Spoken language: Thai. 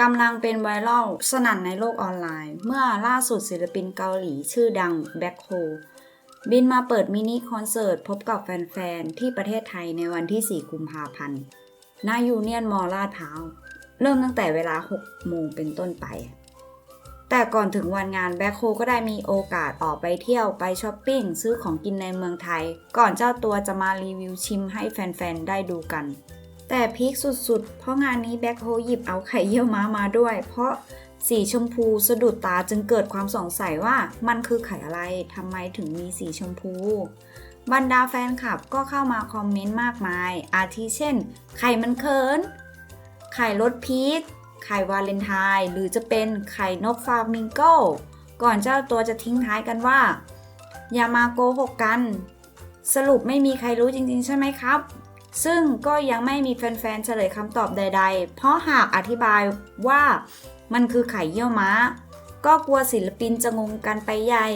กำลังเป็นไวรัลสนั่นในโลกออนไลน์ เมื่อล่าสุดศิลปินเกาหลีชื่อดังแบ็คโฮบินมาเปิดมินิคอนเสิร์ตพบกับแฟนๆ ที่ประเทศไทยในวันที่ 4 กุมภาพันธ์ณยูเนียนมอลลาดพร้าว เริ่มตั้งแต่เวลา 6 โมงเป็นต้นไป แต่ก่อนถึงวันงานแบ็คโฮก็ได้มีโอกาสออกไปเที่ยวไปช้อปปิ้ง ซื้อของกินในเมืองไทย ก่อนเจ้าตัวจะมารีวิวชิมให้แฟนๆ ได้ดูกัน แต่พีคสุดๆ เพราะงานนี้แบ็คโฮหยิบเอาไข่เยี่ยวม้ามาด้วย เพราะสีชมพูสะดุดตาจึงเกิดความสงสัยว่ามันคือไข่อะไรทำไมถึงมีสีชมพู บรรดาแฟนคลับก็เข้ามาคอมเมนต์มากมาย อาทิเช่น ไข่มันเคินไข่รสพีชไข่วาเลนไทน์หรือจะเป็นไข่นกฟามิงโก้ก่อนเจ้าตัวจะทิ้งท้ายกันว่า อย่ามาโกหกกัน สรุปไม่มีใครรู้จริงๆ ใช่ไหมครับ ซึ่งก็ยังไม่มีแฟนๆเฉลยคำตอบใด ๆ เพราะหากอธิบายว่ามันคือไข่เยี่ยวม้า ก็กลัวศิลปินจะงงกันไปใหญ่